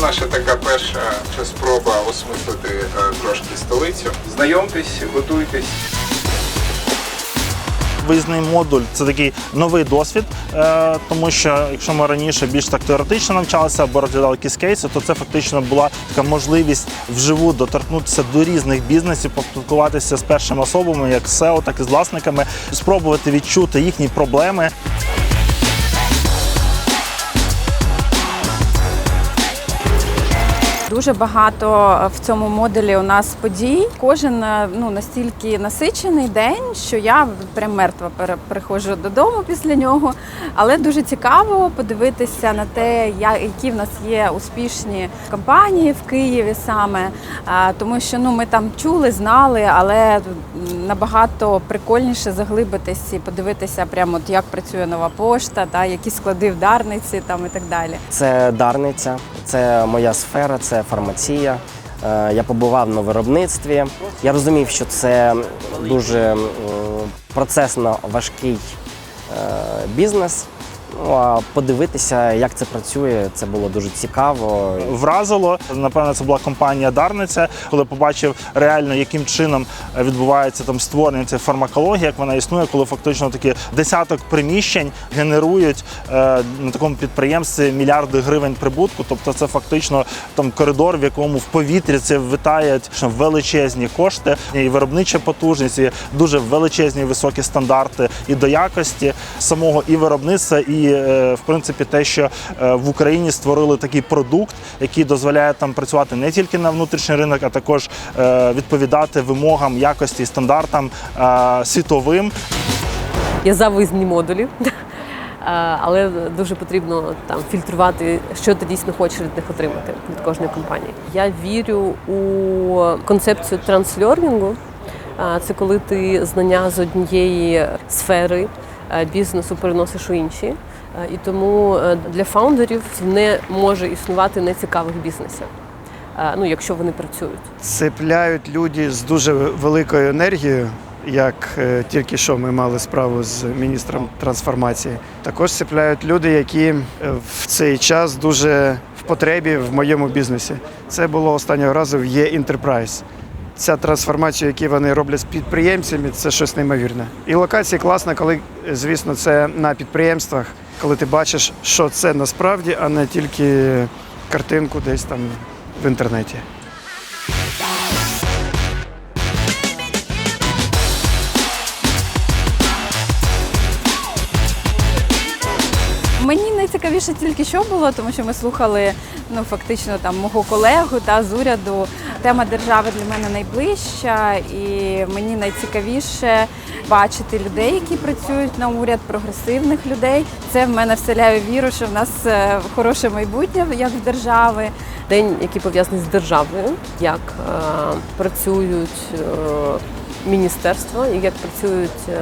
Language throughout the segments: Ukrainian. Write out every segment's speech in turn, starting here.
така перша спроба осмислити е, трошки столицю. Знайомтесь, готуйтесь. Виїзний модуль це такий новий досвід, е, тому що якщо ми раніше більш так теоретично навчалися або розглядали якісь кейси, то це фактично була така можливість вживу доторкнутися до різних бізнесів, поспілкуватися з першими особами, як SEO, так і з власниками, спробувати відчути їхні проблеми. Дуже багато в цьому модулі у нас подій. Кожен е, ну настільки насичений день, що я прям мертва приходжу додому після нього. Але дуже цікаво подивитися на те, які в нас є успішні компанії в Києві саме. Тому що ну ми там чули, знали, але набагато прикольніше заглибитись і подивитися, прямо от як працює нова пошта, та які склади в Дарниці там і так далі. Це Дарниця, це моя сфера, це фармація. Е, Я побував на виробництві. Я розумів, що це дуже процесно важкий е, бізнес. Ну подивитися, як це працює, це було дуже цікаво. вразило. Напевно, це була компанія Дарниця, коли побачив реально, яким чином відбувається там створення цієї фармакології, як вона існує, коли фактично такі десяток приміщень генерують е, на такому підприємстві мільярди гривень прибутку. Тобто, це фактично там коридор, в якому в повітрі це витають величезні кошти, і виробнича потужність, і дуже величезні високі стандарти і до якості самого і виробництва, і е, в принципі те, що е, в Україні створили такий продукт, який дозволяє там працювати не тільки на внутрішній ринок, а також е, відповідати вимогам якості і стандартам світовим. Є за виїзні модулі, але дуже потрібно там фільтрувати, що ти дійсно хочеш від них отримати від кожної компанії. Я вірю у концепцію транслернінгу. Е, Це коли ти знання з однієї сфери бізнесу переносиш у інші. Е, І тому е, для фаундерів не може існувати нецікавих бізнесів, е, ну якщо вони працюють. цепляють люди з дуже великою енергією, як тільки що ми мали справу з міністром трансформації. Також цепляють люди, які в цей час дуже в потребі в моєму бізнесі. Це було останнього разу в Є Enterprise. Ця трансформація, яку вони роблять з підприємцями, це щось неймовірне. І локація класна, коли, звісно, це на підприємствах, коли ти бачиш, що це насправді, а не тільки картинку десь там в інтернеті. Найцікавіше тільки що було, тому що ми слухали ну фактично там мого колегу та з уряду. Тема держави для мене найближча, і мені найцікавіше бачити людей, які працюють на уряд, прогресивних людей. Це в мене вселяє віру, що в нас е, хороше майбутнє як в держави. день, який пов'язаний з державою, як е, працюють е, міністерства, як працюють е,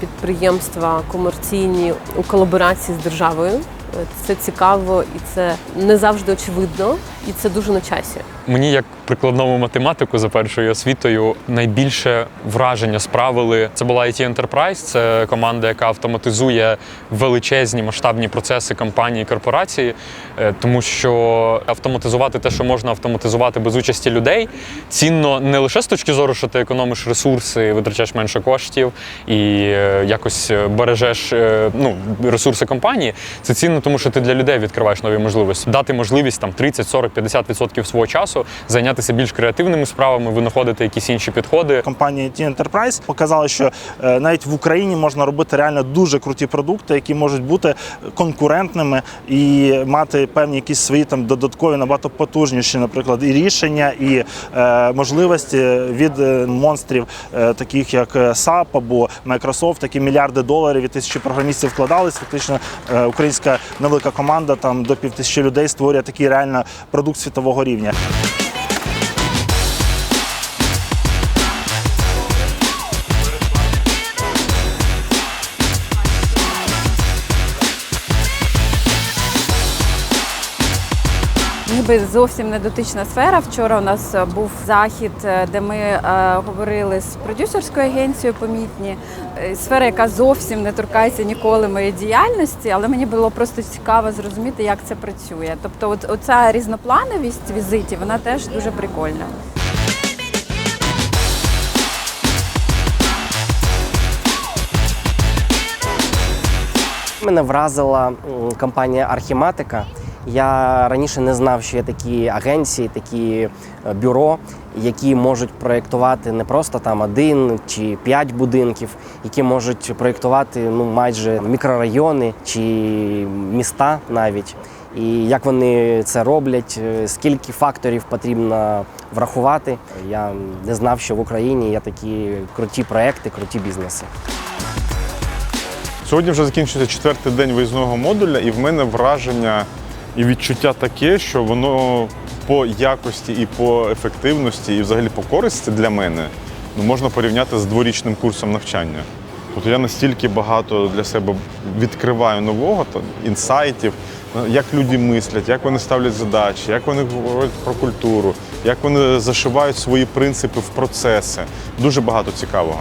підприємства комерційні у колаборації з державою. Е, Це цікаво і це не завжди очевидно, і це дуже на часі. Мені, як прикладному математику за першою освітою, найбільше враження справили. Це була IT Enterprise, це команда, яка автоматизує величезні масштабні процеси компанії, корпорації, Е, тому що автоматизувати те, що можна автоматизувати без участі людей, цінно не лише з точки зору, що ти економиш ресурси, витрачаєш менше коштів і е, якось е, бережеш ну, ресурси компанії. Це цінно, тому що ти для людей відкриваєш нові можливості. Дати можливість там 30, 40, 50% свого часу зайнятися більш креативними справами, винаходити якісь інші підходи. Компанія T Enterprise показала, що е, навіть в Україні можна робити реально дуже круті продукти, які можуть бути конкурентними і мати певні якісь свої там додаткові набагато потужніші, наприклад, і рішення, і е, можливості від е, монстрів, е, таких як е, SAP або Microsoft, такі мільярди доларів і тисячі програмістів вкладались. Фактично, е, українська невелика команда там до півтисячі людей створює такий реально продукт світового рівня. Ніби зовсім не дотична сфера. Вчора у нас е, був захід, е, де ми е, говорили з продюсерською агенцією помітні. Сфера, яка зовсім не торкається ніколи моєї діяльності, але мені було просто цікаво зрозуміти, як це працює. Тобто, от оця різноплановість візитів, вона теж дуже прикольна. Мене вразила компанія Архіматика. Я раніше не знав, що є такі агенції, такі е, бюро, які можуть проєктувати не просто там один чи п'ять будинків, які можуть проєктувати ну майже мікрорайони чи міста навіть. І як вони це роблять, е, скільки факторів потрібно врахувати. Я не знав, що в Україні є такі круті проекти, круті бізнеси. Сьогодні вже закінчується четвертий день виїзного модуля, і в мене враження і відчуття таке, що воно по якості і по ефективності, і взагалі по користі для мене ну, можна порівняти з дворічним курсом навчання. Тобто я настільки багато для себе відкриваю нового та, інсайтів, ну, як люди мислять, як вони ставлять задачі, як вони говорять про культуру, як вони зашивають свої принципи в процеси. Дуже багато цікавого.